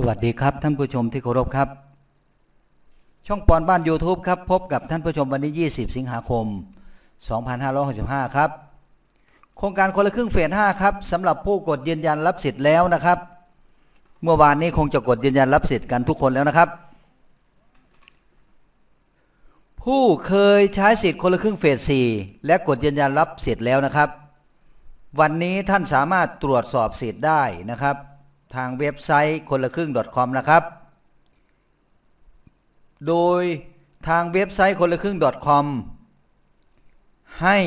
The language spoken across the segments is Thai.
สวัสดีครับ ท่านผู้ชมที่เคารพครับ ช่องปอนบ้าน YouTube ครับ พบกับท่านผู้ชมวันที่20 สิงหาคม 2565 ครับ โครงการคนละครึ่งเฟส5ครับสำหรับผู้กดยืนยันรับสิทธิ์แล้วนะครับ เมื่อวานนี้คงจะกดยืนยันรับสิทธิ์กันทุกคนแล้วนะครับ ผู้เคยใช้สิทธิ์คนละครึ่งเฟส4และกดยืนยันรับสิทธิ์แล้วนะครับ วันนี้ท่านสามารถตรวจสอบสิทธิ์ได้นะครับ ทางเว็บไซต์คนละครึ่ง .com นะครับ โดยทางเว็บไซต์คนละครึ่ง .com ให้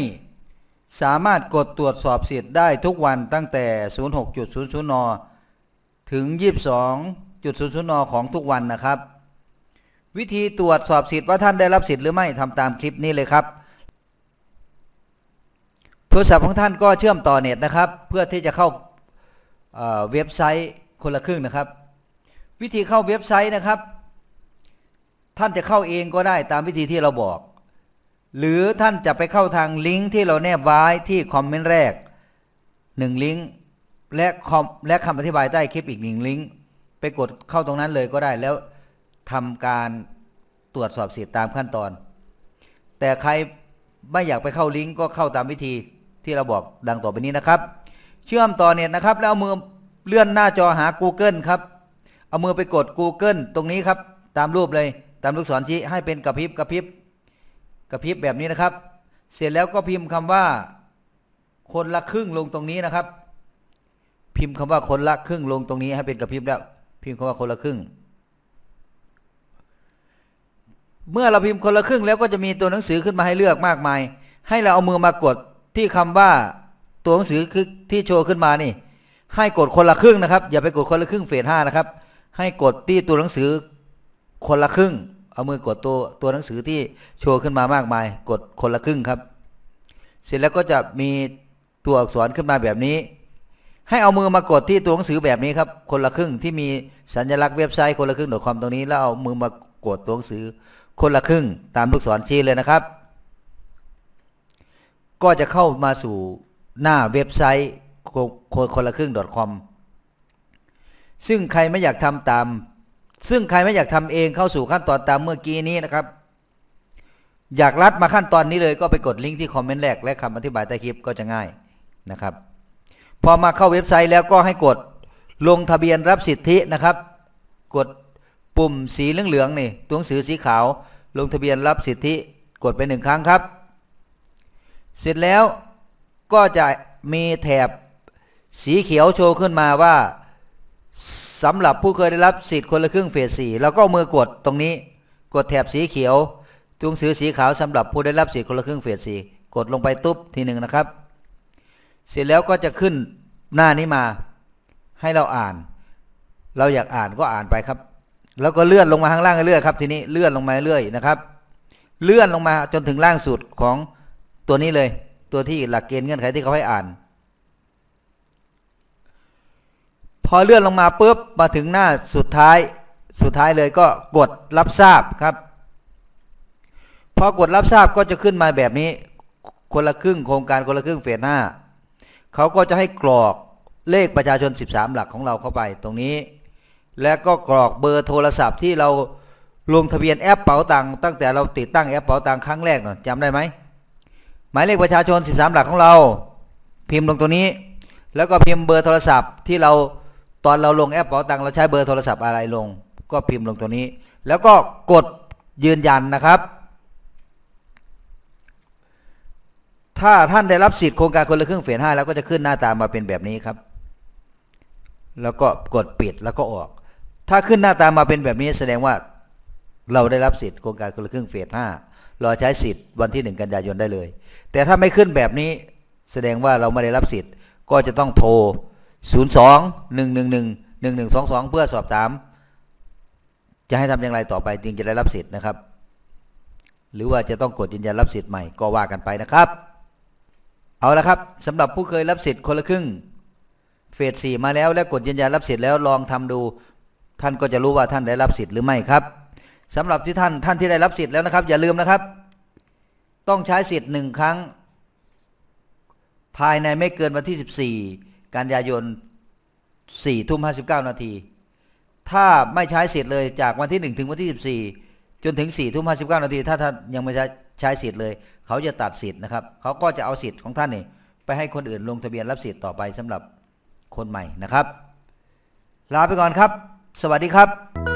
สามารถกดตรวจสอบสิทธิ์ได้ทุกวันตั้งแต่ 06.00 น ถึง 22.00 น ของทุกวันนะครับ วิธีตรวจสอบสิทธิ์ว่าท่านได้รับสิทธิ์หรือไม่ทำตามคลิปนี้เลยครับ โทรศัพท์ของท่านก็เชื่อมต่อเน็ตนะครับ เพื่อที่จะเข้า เว็บไซต์คนละครึ่งนะครับ วิธีเข้าเว็บไซต์นะครับ ท่านจะเข้าเองก็ได้ตามวิธีที่เราบอก หรือท่านจะไปเข้าทางลิงก์ที่เราแนบไว้ที่คอมเมนต์แรกหนึ่งลิงก์และคอมและคำอธิบายใต้คลิปอีกหนึ่งลิงก์ไปกดเข้าตรงนั้นเลยก็ได้แล้วทำการตรวจสอบสิทธิ์ตามขั้นตอน แต่ใครไม่อยากไปเข้าลิงก์ก็เข้าตามวิธีที่เราบอกดังต่อไปนี้นะครับ เชื่อมต่อเน็ตนะครับ แล้วเอามือเลื่อนหน้าจอหา Google ครับ เอามือไปกด Google ตรงนี้ครับ ตามรูปเลย ตามลูกศรชี้ให้เป็นกระพริบกระพริบกระพริบแบบนี้นะครับ เสร็จแล้วก็พิมพ์คำว่า คนละครึ่งลงตรงนี้นะครับ พิมพ์คำว่าคนละครึ่งลงตรงนี้ให้เป็นกระพริบแล้ว พิมพ์คำว่าคนละครึ่ง เมื่อเราพิมพ์คนละครึ่งแล้วก็จะมีตัวหนังสือขึ้นมาให้เลือกมากมาย ให้เราเอามือมากดที่คำว่า ตัวหนังสือคือที่โชว์ขึ้นมานี่ ให้กดคนละครึ่งนะครับ อย่าไปกดคนละครึ่งเฟสห้านะครับ ให้กดที่ตัวหนังสือคนละครึ่ง เอามือกดตัวตัวหนังสือที่โชว์ขึ้นมามากมาย กดคนละครึ่งครับ เสร็จแล้วก็จะมีตัวอักษรขึ้นมาแบบนี้ ให้เอามือมากดที่ตัวหนังสือแบบนี้ครับ คนละครึ่งที่มีสัญลักษณ์เว็บไซต์คนละครึ่ง .com ตรงนี้แล้วเอามือมากดตัวหนังสือคนละครึ่งตามลูกศรชี้เลยนะครับ ก็จะเข้ามาสู่ หน้าเว็บไซต์คนคนละครึ่ง .com ซึ่งใครไม่อยากทำตาม ซึ่งใครไม่อยากทำเองเข้าสู่ขั้นตอนตามเมื่อกี้นี้นะครับ อยากรัดมาขั้นตอนนี้เลยก็ไปกดลิงก์ที่คอมเมนต์แรกและคำอธิบายใต้คลิปก็จะง่ายนะครับ พอมาเข้าเว็บไซต์แล้วก็ให้กดลงทะเบียนรับสิทธินะครับ กดปุ่มสีเหลืองๆนี่ตัวหนังสือสีขาว ลงทะเบียนรับสิทธิกดไปหนึ่งครั้งครับ เสร็จแล้ว ก็จะมีแถบสีเขียวโชว์ขึ้นมาว่าสำหรับผู้เคยได้รับสิทธิ์คนละครึ่งเฟสสี่แล้วก็มือกดตรงนี้ กดแถบสีเขียวตัวงสือสีขาวสำหรับผู้ได้รับสิทธิ์คนละครึ่งเฟสสี่กดลงไปตุ๊บทีหนึ่งนะครับ เสร็จแล้วก็จะขึ้นหน้านี้มาให้เราอ่าน เราอยากอ่านก็อ่านไปครับ แล้วก็เลื่อนลงมาข้างล่างเรื่อยครับ ทีนี้เลื่อนลงมาเรื่อยนะครับ เลื่อนลงมาจนถึงล่างสุดของตัวนี้เลย ตัวที่หลักเกณฑ์เงื่อนไขที่เขาให้อ่าน พอเลื่อนลงมาปุ๊บมาถึงหน้าสุดท้ายสุดท้ายเลยก็กดรับทราบครับ พอกดรับทราบก็จะขึ้นมาแบบนี้ คนละครึ่งโครงการคนละครึ่งเฟสหน้าเขาก็จะให้กรอกเลขประชาชน 13 หลักของเราเข้าไปตรงนี้ แล้วก็กรอกเบอร์โทรศัพท์ที่เราลงทะเบียนแอปเป๋าตังตั้งแต่เราติดตั้งแอปเป๋าตังค์ครั้งแรกเนาะจำได้ไหม หมายเลขประชาชน 13 หลักของเรา พิมพ์ลงตรงนี้ แล้วก็พิมพ์เบอร์โทรศัพท์ที่เราตอนเราลงแอปเป๋าตังค์เราใช้เบอร์โทรศัพท์อะไรลง ก็พิมพ์ลงตรงนี้ แล้วก็กดยืนยันนะครับ ถ้าท่านได้รับสิทธิ์โครงการคนละครึ่งเฟสห้าแล้วก็จะขึ้นหน้าตามาเป็นแบบนี้ครับ แล้วก็กดปิดแล้วก็ออก ถ้าขึ้นหน้าตามาเป็นแบบนี้แสดงว่าเราได้รับสิทธิ์โครงการคนละครึ่งเฟสห้า รอใช้สิทธิ์วันที่หนึ่งกันยายนได้เลย แต่ถ้าไม่ขึ้นแบบนี้แสดงว่าเราไม่ได้รับสิทธิ์ ก็จะต้องโทร 0 2 1 1 1 1 1 2 2 เพื่อสอบถาม จะให้ทำอย่างไรต่อไปจึงจะได้รับสิทธิ์นะครับ หรือว่าจะต้องกดยืนยันรับสิทธิ์ใหม่ก็ว่ากันไปนะครับ เอาละครับสำหรับผู้เคยรับสิทธิ์คนละครึ่งเฟสสี่มาแล้วและกดยืนยันรับสิทธิ์แล้วลองทำดู ท่านก็จะรู้ว่าท่านได้รับสิทธิ์หรือไม่ครับ สำหรับที่ท่านท่านที่ได้รับสิทธิ์แล้วนะครับ อย่าลืมนะครับ ต้องใช้สิทธิ์หนึ่งครั้ง ภายในไม่เกินวันที่ 14 กันยายน4ทุ่ม59 นาที ถ้าไม่ใช้สิทธิ์เลยจากวันที่ 1 ถึงวันที่ 14 จนถึง4ทุ่ม59 นาที ถ้าท่านยังไม่ใช้ใช้สิทธิ์เลย เขาจะตัดสิทธิ์นะครับ เขาก็จะเอาสิทธิ์ของท่านนี่ไปให้คนอื่นลงทะเบียนรับสิทธิ์ต่อไปสำหรับคนใหม่นะครับ ลาไปก่อนครับ สวัสดีครับ